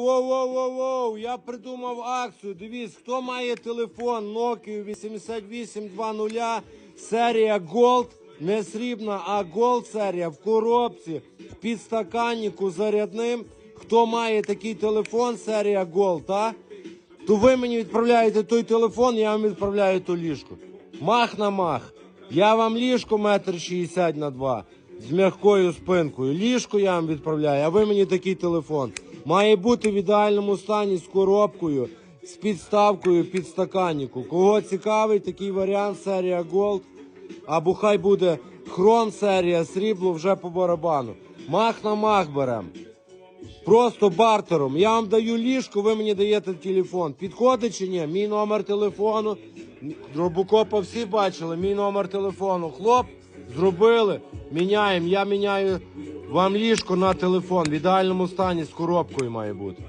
воу-воу-воу-воу, я придумав акцію. Дивіться, хто має телефон Nokia 8820, серія Gold, не срібна, а Gold серія в коробці, в підстаканнику зарядним. Хто має такий телефон, серія Gold, а? то ви мені відправляєте той телефон, я вам відправляю ту ліжку. Мах на мах. Я вам ліжко метр шістдесят на два з м'якою спинкою. Ліжко я вам відправляю, а ви мені такий телефон. Має бути в ідеальному стані з коробкою, з підставкою під стаканнику. Кого цікавий такий варіант, серія Gold. Або хай буде хром серія, срібло вже по барабану. Мах на мах берем. Просто бартером. Я вам даю ліжко, ви мені даєте телефон. Підходить чи ні? Мій номер телефону. Робокопа всі бачили, мій номер телефону. Хлоп, зробили, міняємо. Я міняю вам ліжко на телефон. В ідеальному стані з коробкою має бути.